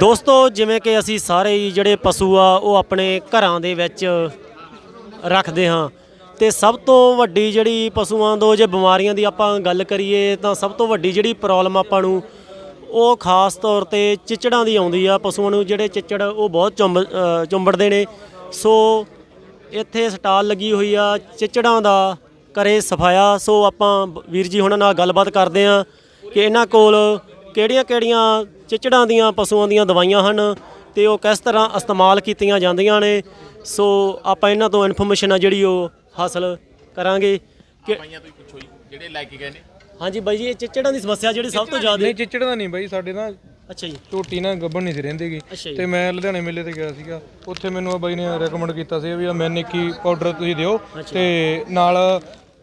ਦੋਸਤੋ, ਜਿਵੇਂ ਕਿ ਅਸੀਂ ਸਾਰੇ ਹੀ ਜਿਹੜੇ ਪਸ਼ੂ ਆ, ਉਹ ਆਪਣੇ ਘਰਾਂ ਦੇ ਵਿੱਚ ਰੱਖਦੇ ਹਾਂ। ਤੇ ਸਭ ਤੋਂ ਵੱਡੀ ਜਿਹੜੀ ਪਸ਼ੂਆਂ ਤੋਂ ਜੇ ਬਿਮਾਰੀਆਂ ਦੀ ਆਪਾਂ ਗੱਲ ਕਰੀਏ, ਤਾਂ ਸਭ ਤੋਂ ਵੱਡੀ ਜਿਹੜੀ ਪ੍ਰੋਬਲਮ ਆਪਾਂ ਨੂੰ, ਉਹ ਖਾਸ ਤੌਰ ਤੇ ਚਿਚੜਾਂ ਦੀ ਆਉਂਦੀ ਆ। ਪਸ਼ੂਆਂ ਨੂੰ ਜਿਹੜੇ ਚਿਚੜ, ਉਹ ਬਹੁਤ ਚੁੰਬ ਚੁੰਬੜਦੇ ਨੇ। ਸੋ ਇੱਥੇ ਸਟਾਲ ਲੱਗੀ ਹੋਈ ਆ, ਚਿਚੜਾਂ ਦਾ ਕਰੇ ਸਫਾਇਆ। ਸੋ ਆਪਾਂ ਵੀਰ ਜੀ ਹੁਣਾਂ ਨਾਲ ਗੱਲਬਾਤ ਕਰਦੇ ਆ ਕਿ ਇਹਨਾਂ ਕੋਲ ਕਿਹੜੀਆਂ-ਕਿਹੜੀਆਂ ਚਿਚੜਾਂ ਦੀਆਂ ਪਸ਼ੂਆਂ ਦੀਆਂ ਦਵਾਈਆਂ ਹਨ ਤੇ ਉਹ ਕਿਸ ਤਰ੍ਹਾਂ ਇਸਤੇਮਾਲ ਕੀਤੀਆਂ ਜਾਂਦੀਆਂ ਨੇ। ਸੋ ਆਪਾਂ ਇਹਨਾਂ ਤੋਂ ਇਨਫੋਰਮੇਸ਼ਨ ਆ ਜਿਹੜੀ ਉਹ ਹਾਸਲ ਕਰਾਂਗੇ। ਕਿ ਭਾਈਆਂ ਤੋਂ ਹੀ ਪੁੱਛੋ ਜੀ ਜਿਹੜੇ ਲੈ ਕੇ ਗਏ ਨੇ। ਹਾਂਜੀ ਬਾਈ ਜੀ ਇਹ ਚਿਚੜਾਂ ਦੀ ਸਮੱਸਿਆ ਜਿਹੜੀ ਸਭ ਤੋਂ ਜ਼ਿਆਦਾ ਨਹੀਂ ਚਿੱਚੜ ਦਾ ਨਹੀਂ ਬਾਈ ਸਾਡੇ ਨਾ ਅੱਛਾ ਜੀ। ਝੋਟੀ ਨਾ ਗੱਬਣ ਨਹੀਂ ਸੀ ਰਹਿੰਦੀਗੀ ਅੱਛਾ ਜੀ। ਤੇ ਮੈਂ ਲੁਧਿਆਣੇ ਮੇਲੇ ਤੇ ਗਿਆ ਸੀਗਾ। ਉੱਥੇ ਮੈਨੂੰ ਆ ਬਾਈ ਨੇ ਰეკਮੈਂਡ ਕੀਤਾ ਸੀ ਵੀ ਆ ਮੈਨਿਕੀ ਪਾਊਡਰ ਤੁਸੀਂ ਦਿਓ ਤੇ ਨਾਲ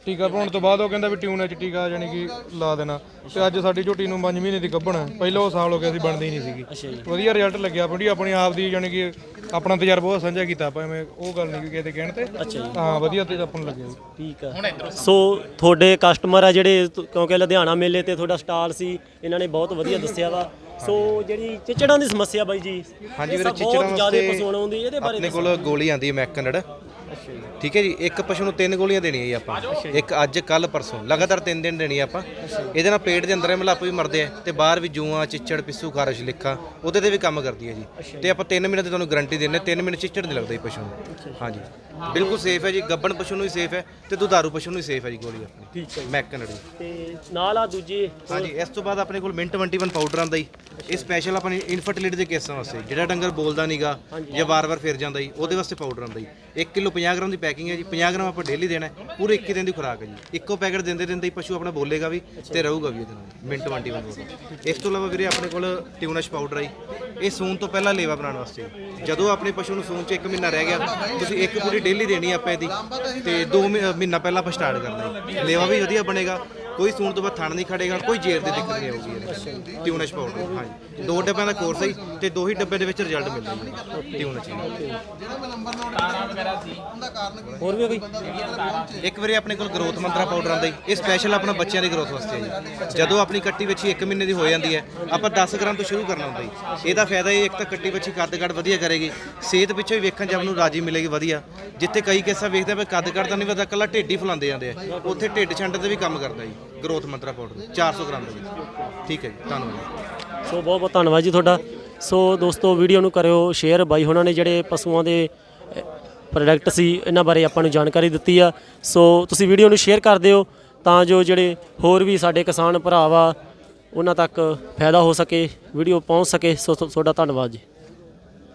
ਟੀਕਾ ਪਾਉਣ ਤੋਂ ਬਾਅਦ ਉਹ ਕਹਿੰਦਾ ਵੀ ਟਿਊਨ ਚ ਟੀਕਾ ਜਾਨੀ ਕਿ ਲਾ ਦੇਣਾ। ਤੇ ਅੱਜ ਸਾਡੀ ਝੋਟੀ ਨੂੰ 5 ਮਹੀਨੇ ਦੀ ਗੱਬਣ ਹੈ। ਪਹਿਲਾਂ ਉਹ ਸਾਲ ਹੋ ਗਿਆ ਸੀ ਬਣਦੀ ਨਹੀਂ ਸੀਗੀ। ਜੀ। ਵਧੀਆ ਰਿਜ਼ਲਟ ਲੱਗਿਆ। ਬੜੀ ਆਪਣੀ ਆਪ ਦੀ ਜਾਨੀ ਕਿ ਆਪਣਾ ਤਜਰਬਾ ਸਾਂਝਾ ਕੀਤਾ ਆਪਾਂ ਐਵੇਂ ਉਹ ਗੱਲ ਨਹੀਂ ਕਿ ਕਿਸੇ ਦੇ ਕਹਿਣ ਤੇ। ਅੱਛਾ ਜੀ। ਹਾਂ ਵਧੀਆ ਤੇ ਆਪਾਂ ਨੂੰ ਲੱਗਿਆ ਜੀ। ਠੀਕ ਆ। ਸੋ ਤੁਹਾਡੇ ਕਸਟਮਰ ਆ ਜਿਹੜੇ ਤੁ- ਕਿਉਂਕਿ ਲੁਧਿਆਣਾ ਮੇਲੇ ਤੇ ਤੁਹਾਡਾ ਸਟਾਲ ਸੀ ਇਹਨਾਂ ਨੇ ਬਹੁਤ ਵਧੀਆ ਦੱਸਿਆ ਵਾ। ਸੋ ਜਿਹੜੀ ਚਿਚੜਾਂ ਦੀ ਸਮੱਸਿਆ ਬਾਈ ਜੀ ਹਾਂਜੀ ਵੀਰੇ ਚਿਚੜਾਂ ਬਹੁਤ ਜ਼ਿਆਦਾ ਵਾਸਤੇ ਪਸ਼ੂਆਂ ਨੂੰ ਆਉਂਦੀ ਇਹਦੇ ਬਾਰੇ ਆਪਣੇ ਕੋਲ ਗੋਲੀ ਆਂਦੀ ਹੈ ਮੈਕਨਡ। ਠੀਕ ਹੈ ਜੀ ਇੱਕ ਪਸ਼ੂ ਨੂੰ ਤਿੰਨ ਗੋਲੀਆਂ ਦੇਣੀਆਂ ਜੀ ਆਪਾਂ। ਇੱਕ ਅੱਜ ਕੱਲ ਪਰਸੋਂ। ਲਗਾਤਾਰ ਤਿੰਨ ਦਿਨ ਦੇਣੀ ਆ ਆਪਾਂ। ਇਹਦੇ ਨਾਲ ਪੇਟ ਦੇ ਅੰਦਰ ਮਲੱਪ ਵੀ ਮਰਦੇ ਆ ਤੇ ਬਾਹਰ ਵੀ ਜੂਆਂ ਚਿੱਚੜ ਪਿੱਸੂ ਖਾਰਸ਼ ਲਿਖਾ ਉਹਦੇ ਤੇ ਵੀ ਕੰਮ ਕਰਦੀ ਹੈ ਜੀ। ਤੇ ਆਪਾਂ 3 ਮਹੀਨੇ ਦੀ ਤੁਹਾਨੂੰ ਗਾਰੰਟੀ ਦਿੰਨੇ 3 ਮਹੀਨੇ ਚਿੱਚੜ ਨਹੀਂ ਲੱਗਦਾ ਜੀ ਪਸ਼ੂ ਨੂੰ। ਹਾਂਜੀ। ਬਿਲਕੁਲ ਸੇਫ ਹੈ ਜੀ ਗੱਬਣ ਪਸ਼ੂ ਨੂੰ ਵੀ ਸੇਫ ਹੈ ਤੇ ਦੁਧਾਰੂ ਪਸ਼ੂ ਨੂੰ ਵੀ ਸੇਫ ਹੈ ਜੀ ਗੋਲੀ ਆਪਣੀ। ਠੀਕ ਹੈ ਮੈਕਨਡ ਜੀ ਤੇ ਨਾਲ ਆ ਦੂਜੇ ਹਾਂਜੀ ਇਸ ਤੋਂ ਬਾਅਦ ਆਪਣੇ ਕੋਲ ਮਿੰਟ 21 ਪਾਊਡਰ ਆਂਦਾ ਜੀ। ਇਹ ਸਪੈਸ਼ਲ ਆਪਣੀ ਇਨਫਰਟੀਲਿਟੀ ਦੇ ਕੇਸਾਂ ਵਾਸਤੇ। ਜਿਹੜਾ ਡੰਗਰ ਬੋਲਦਾ ਨਹੀਂਗਾ ਜਾਂ ਵਾਰ-ਵਾਰ ਫਿਰ ਜਾਂਦਾ ਜੀ ਉਹਦੇ ਵਾਸਤੇ ਪਾਊਡਰ ਆਂਦਾ ਜੀ। 1 ਕਿਲੋ 50 ਗ੍ਰਾਮ ਦੀ ਪੈਕਿੰਗ ਹੈ ਜੀ 50 ਗ੍ਰਾਮ ਆਪਾਂ ਡੇਲੀ ਦੇਣਾ ਹੈ, ਪੂਰੇ 21 ਦਿਨ ਦੀ ਖੁਰਾਕ ਹੈ ਜੀ। ਇੱਕੋ ਪੈਕਟ ਦਿੰਦੇ ਦਿੰਦੇ ਹੀ ਪਸ਼ੂ ਆਪਣਾ ਬੋਲੇਗਾ ਵੀ ਤੇ ਰਹੂਗਾ ਵੀ ਇਹਦੇ ਨਾਲ, ਮਿੰਟ 21 ਪਾਊਡਰ ਇਸ ਤੋਂ ਇਲਾਵਾ ਵੀਰੇ ਆਪਣੇ ਕੋਲ ਟਿਊਨਸ਼ ਪਾਊਡਰ ਹੈ ਜੀ। ਇਹ ਸੂਣ ਤੋਂ ਪਹਿਲਾਂ ਲੇਵਾ ਬਣਾਉਣ ਵਾਸਤੇ ਜਦੋਂ ਆਪਣੇ ਪਸ਼ੂ ਨੂੰ ਸੂਣ 'ਚ 1 ਮਹੀਨਾ ਰਹਿ ਗਿਆ, ਤੁਸੀਂ ਇੱਕ ਪੂਰੀ ਡੇਲੀ ਦੇਣੀ ਹੈ ਆਪਾਂ ਇਹਦੀ ਤੇ 2 ਮਹੀਨਾ ਪਹਿਲਾਂ ਆਪਾਂ ਸਟਾਰਟ ਕਰਨਾ ਜੀ। ਲੇਵਾ ਵੀ ਵਧੀਆ ਬਣੇਗਾ ਕੋਈ ਸੂਣ ਤੋਂ ਬਾਅਦ ਥਣ ਨਹੀਂ ਖੜੇਗਾ ਕੋਈ ਜੇਰ ਦੀ ਦਿੱਕਤ ਨਹੀਂ ਆਊਗੀ ਇਹਦੇ ਟਿਊਨਸ਼ ਪਾਊਡਰ ਹਾਂਜੀ। ਦੋ ਡੱਬਿਆਂ ਦਾ ਕੋਰਸ ਹੈ ਤੇ ਦੋ ਹੀ ਡੱਬੇ ਦੇ ਵਿੱਚ ਰਿਜ਼ਲਟ ਮਿਲਦਾ ਜੀ ਟਿਊਨਸ਼ ਜੀ। ਹੋਰ ਵੀ ਕੋਈ? ਇੱਕ ਵਾਰੀ ਆਪਣੇ ਕੋਲ ਗਰੋਥ ਮੰਤਰਾ ਪਾਊਡਰ ਆਉਂਦਾ ਜੀ ਇਹ ਸਪੈਸ਼ਲ ਆਪਣਾ ਬੱਚਿਆਂ ਦੀ ਗਰੋਥ ਵਾਸਤੇ ਹੈ ਜੀ। ਜਦੋਂ ਆਪਣੀ ਕੱਟੀ ਬੱਚੀ 1 ਮਹੀਨੇ ਦੀ ਹੋ ਜਾਂਦੀ ਹੈ ਆਪਾਂ 10 ਗ੍ਰਾਮ ਤੋਂ ਸ਼ੁਰੂ ਕਰਨਾ ਹੁੰਦਾ ਜੀ। ਇਹਦਾ ਫਾਇਦਾ ਇਹ ਇੱਕ ਤਾਂ ਕੱਟੀ ਬੱਚੀ ਕੱਦ ਕੱਦ ਵਧੀਆ ਕਰੇਗੀ ਸਿਹਤ ਪਿੱਛੋਂ ਵੀ ਵੇਖਣ ਜਬ ਨੂੰ ਰਾਜੀ ਮਿਲੇਗੀ ਵਧੀਆ। ਜਿੱਥੇ ਕਈ ਕੇਸਾਂ ਵੇਖਦੇ ਆ ਵੀ ਕੱਦ ਕੱਦ ਤਾਂ ਨਹੀਂ ਵਧਦਾ ਕੱਲਾ ਢਿੱਡ ਹੀ ਫੁਲਾਉਂਦੇ ਜਾਂਦੇ ਆ। ਉੱਥੇ ਢਿੱਡ ਛੰਡ ਤੇ ਵੀ ਕੰਮ ਕਰਦਾ ਜੀ। ਗਰੋਥ ਮੰਤਰਾ ਪਾਊਡਰ 400 ਗ੍ਰਾਮ ਦਾ ਜੀ ਠੀਕ ਹੈ ਜੀ, ਧੰਨਵਾਦ ਸੋ ਬਹੁਤ ਬਹੁਤ ਧੰਨਵਾਦ ਜੀ ਤੁਹਾਡਾ। ਸੋ ਦੋਸਤੋ, ਵੀਡੀਓ ਨੂੰ ਕਰਿਓ ਸ਼ੇਅਰ। ਬਾਈ ਉਹਨਾਂ ਨੇ ਜਿਹੜੇ ਪਸ਼ੂਆਂ ਦੇ ਪ੍ਰੋਡਕਟ ਸੀ, ਇਹਨਾਂ ਬਾਰੇ ਆਪਾਂ ਨੂੰ ਜਾਣਕਾਰੀ ਦਿੱਤੀ ਆ। ਸੋ ਤੁਸੀਂ ਵੀਡੀਓ ਨੂੰ ਸ਼ੇਅਰ ਕਰ ਦਿਓ ਤਾਂ ਜੋ ਜਿਹੜੇ ਹੋਰ ਵੀ ਸਾਡੇ ਕਿਸਾਨ ਭਰਾ ਵਾ, ਉਹਨਾਂ ਤੱਕ ਫਾਇਦਾ ਹੋ ਸਕੇ, ਵੀਡੀਓ ਪਹੁੰਚ ਸਕੇ। ਸੋ ਤੁਹਾਡਾ ਧੰਨਵਾਦ ਜੀ।